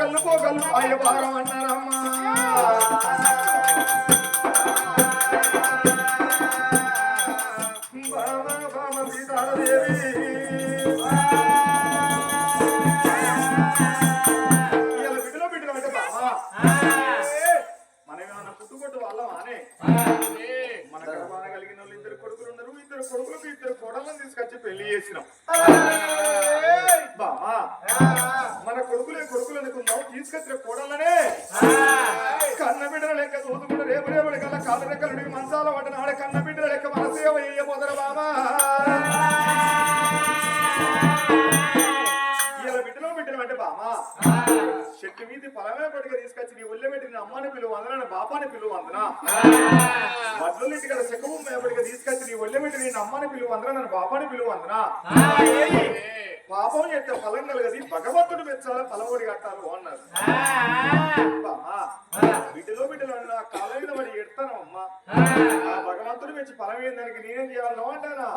రాకళ్ళు పోగళ్ళు అన్నారమ్మా కోడళ్ళని తీసుకొచ్చి పెళ్ళి చేసినాం. బామా మన కొడుకులే కొడుకులు అనుకున్నాం తీసుకొచ్చిన కోడళ్ళనే. కన్న బిడ్డల లెక్క చూసుకుంటే రేపు రేపటి కల్లా కాళ్ళ రెక్కలు మంచాల పడిన ఆడ కన్న బిడ్డల లెక్క మన సేవ చేయబోదర బామా నీ ఒళ్ళె పెట్టి నీ అమ్మని పిలువ వందన బాపాని పిలువ వందన వడ్లు ఇంటి కదా చెక్కము మేపడిగా తీసుకొచ్చి నీ ఒళ్ళె పెట్టి నీ అమ్మని పిలువ వందన నన్ను బాపాని పిలువ వందన పాపం చేస్తే ఫలం కలగది భగవంతుడు మెచ్చాలి ఫలమోడి కట్టాలి అన్నారు. బిడ్డలో బిడ్డలు అన్న మీద పడి ఎడతాను అమ్మా ఆ భగవంతుడు మెచ్చి ఫలం ఏందానికి నేనేం చేయాలి? అంటానా?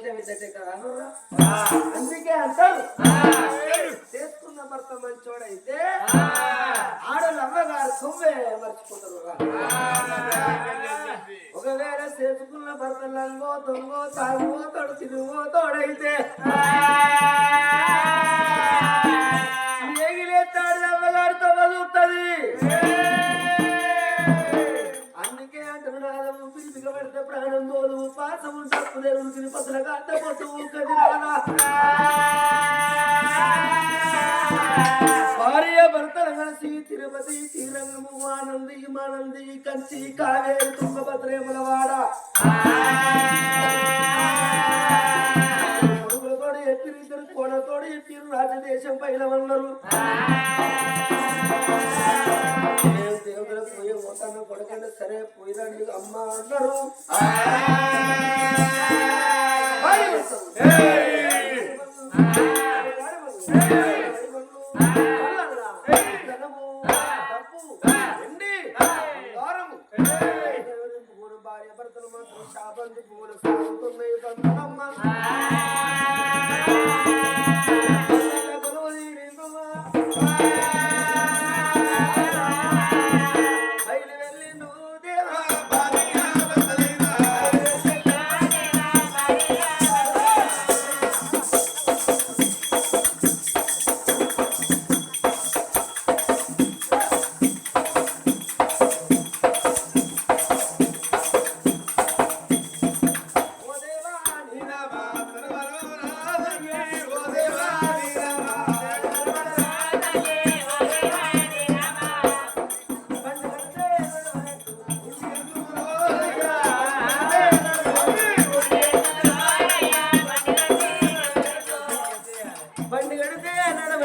కదా? అనుర్రా. అందుకే అంటారు. చేసుకున్న భర్త మంచోడైతే ఆడలు అమ్మగారు సొమ్మే మర్చిపోతారు. ఒకవేళ చేసుకున్న భర్త లంగో దొంగో తాగువో తోడు తిరుగో తోడైతే పొట్టు ఊకది భార్య భర్తలు కలిసి తిరుపతి తీరంగము ఆనంది మానంది కంచి కావేరి తుంగభద్రేములవాడ కొడుకులతోడు ఎత్తిరు ఇద్దరు రాజదేశం పైన ఉన్నారు. నేను పోయి పోతాను కొడుకంటే సరే పోయిరండి అమ్మ అన్నారు.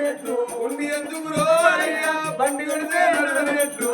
నడవనట్లు ఉండి ఎందుకు రోయ్యా బండి కడితే నడవనెట్లు.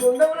గుండమ్మ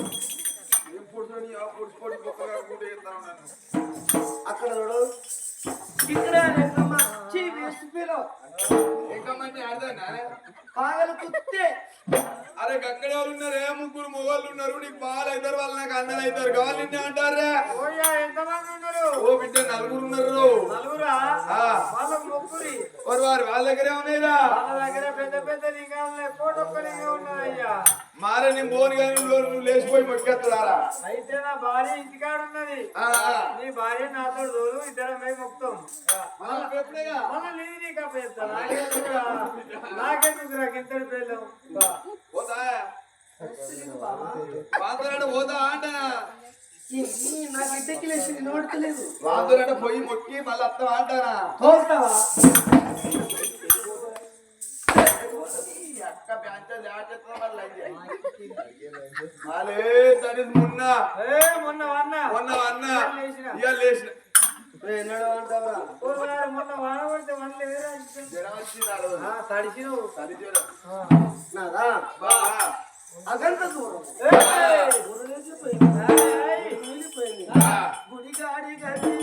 పొడుచుకొని ఆ పొడుచుకొని బొక్క అక్కడ చూడు. ఇక్కడ లెక్కమ్మ చీ వేస్ట్ పిలో లెక్కమ్మంటే అర్థనా పాగలు కుత్తే అరే గక్కడ వాళ్ళు ఉన్నారే? ముగ్గురు మొగోళ్ళు ఉన్నారు? నీకు బాగా అవుతారు వాళ్ళు నాకు అన్నలు అవుతారు కావాలి నిన్నే ఓ బిడ్డ నలుగురు ఉన్నారు నలుగురా? వారు వారు వాళ్ళ దగ్గరే ఉన్నాయిరా. పెద్ద పెద్ద ఉన్నదయ్యా మారే నేను పోను కానీ నువ్వు లేచిపోయి మొక్కేస్తారా అయితే నా భార్య ఇంటికాడ ఉన్నది నీ భార్య నాతో తోడు ఇద్దరం పోయి మొక్తాం మళ్ళీ నీది నీకు నాకెందుకు నాకు ఇంతటి పిల్లలు పోతా. పోతా అంటనా? నా బిడ్డకి లేచి నోడతలేదు వాంతరాడు పోయి మొక్కి మళ్ళీ అత్తం అంటానా? తోస్తావా మున్న. మొన్న వన్న మొన్న లేచిన. ఇవాళ లేచిన. ఎన్నడూ అంటావా ದಾರಿಗಲಿ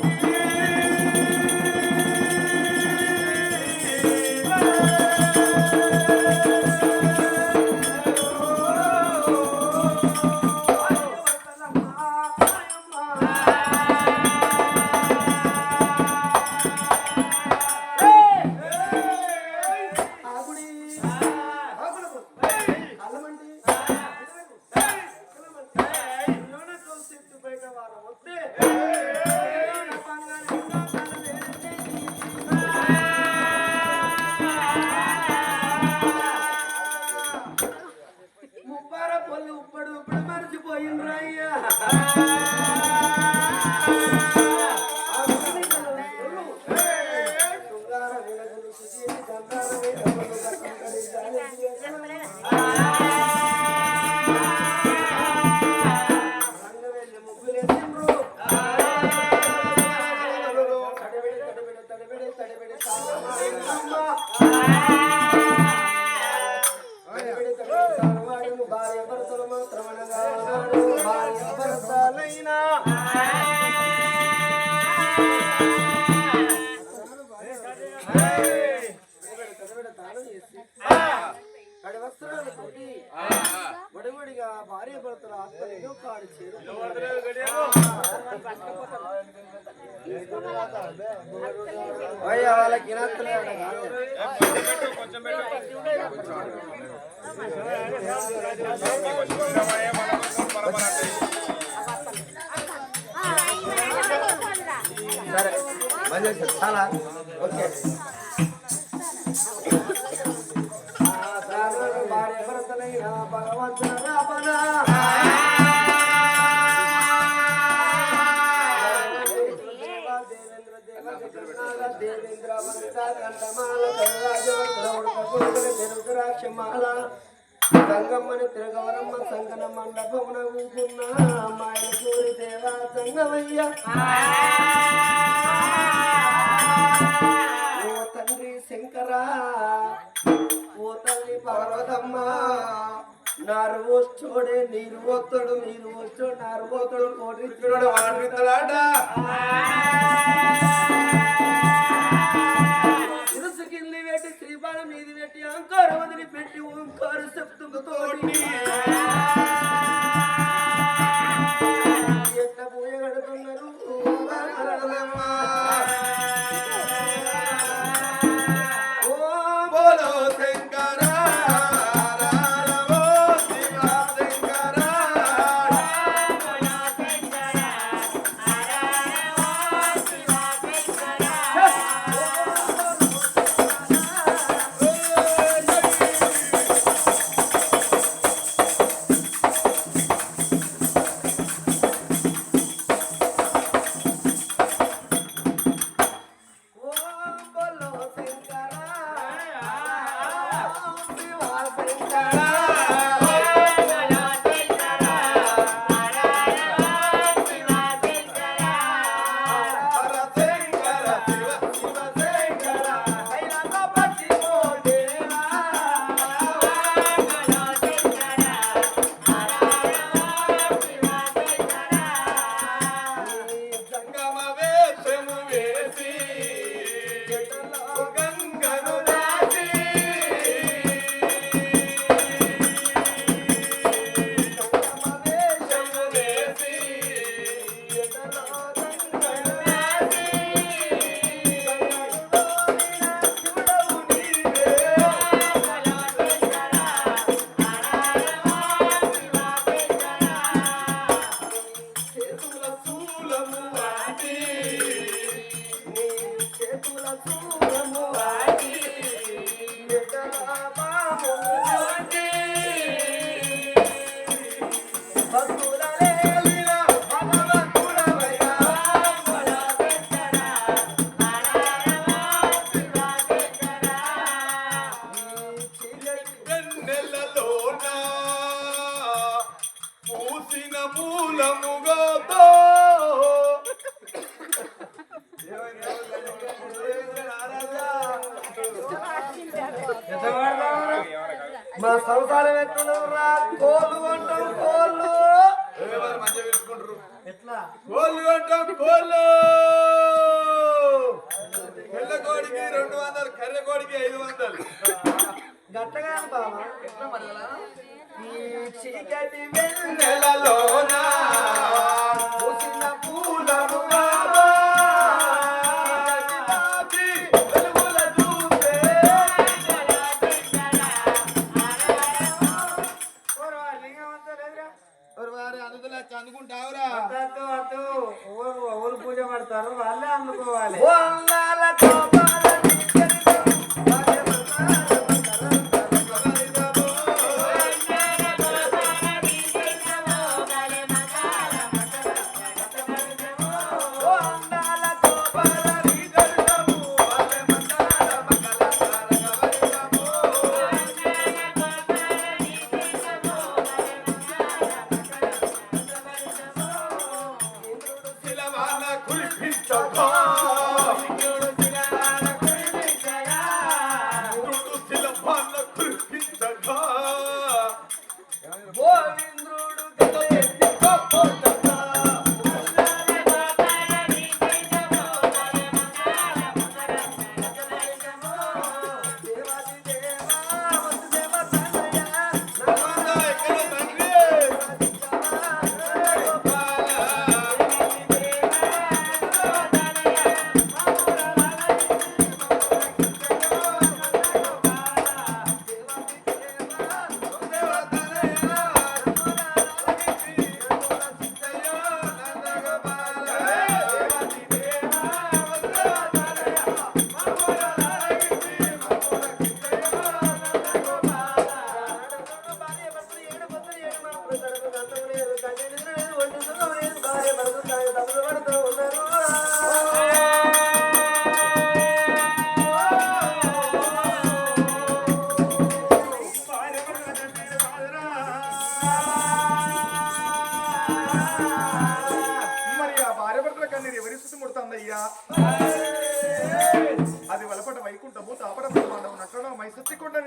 గొడగొడిగా భార్య భర్తల ఆత్మనిగా కాడు చేరు అయ్యా వాళ్ళకి సరే మంచి చాలా ఓకే సంగమ్మని తిరగవరమ్మ సంగన మండపమున ఊకున్న మాయన సూరి దేవా సంగమయ్య ఓ తండ్రి శంకరా ఓ తల్లి పార్వతమ్మ నారు నీరు పోతాడు నీరు వచ్చోడు నారు పోతాడు కోటి ఇరుసు కింది పెట్టి శ్రీపాద మీది పెట్టి అంకారు వదిలి పెట్టి ఓంకార తోడి get the ఎట్లా కోళ్ళు అంటాం కోడికి రెండు వందలు కర్రె కోడికి ఐదు వందలు. గట్టగా బాబా ఎట్లా మళ్ళా? ఈ చీకటి వెన్నెల నెలలోన పూసిన పూలముగా Narendra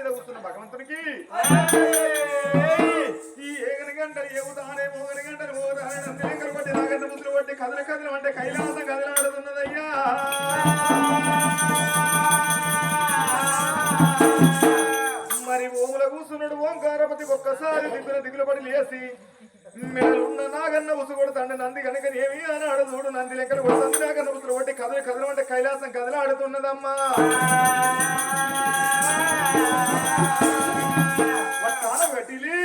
మీద కూర్చున్న భగవంతునికి. ఈ ఏగని గంటలు ఏగుతానే మోగని గంటలు మోగుతానే పట్టి నాగన్న ముద్దులు పట్టి కదల కదలం అంటే కైలాసం కదలాడుతున్నదయ్యా మరి ఓముల కూసునుడు ఓంకారపతి ఒక్కసారి దిగుల దిగులు పడి లేసి మేలున్న నాగన్న ఉసు కొడుతాండి నంది కనుక ఏమి అని అడుగుడు నంది లెక్కలు కొడుతుంది నాగన్న ఉసులు కొట్టి కదలు కదలు అంటే కైలాసం కదలాడుతున్నదమ్మా ಒಟ್ಟಾನ ಬೆಟ್ಟಿಲಿ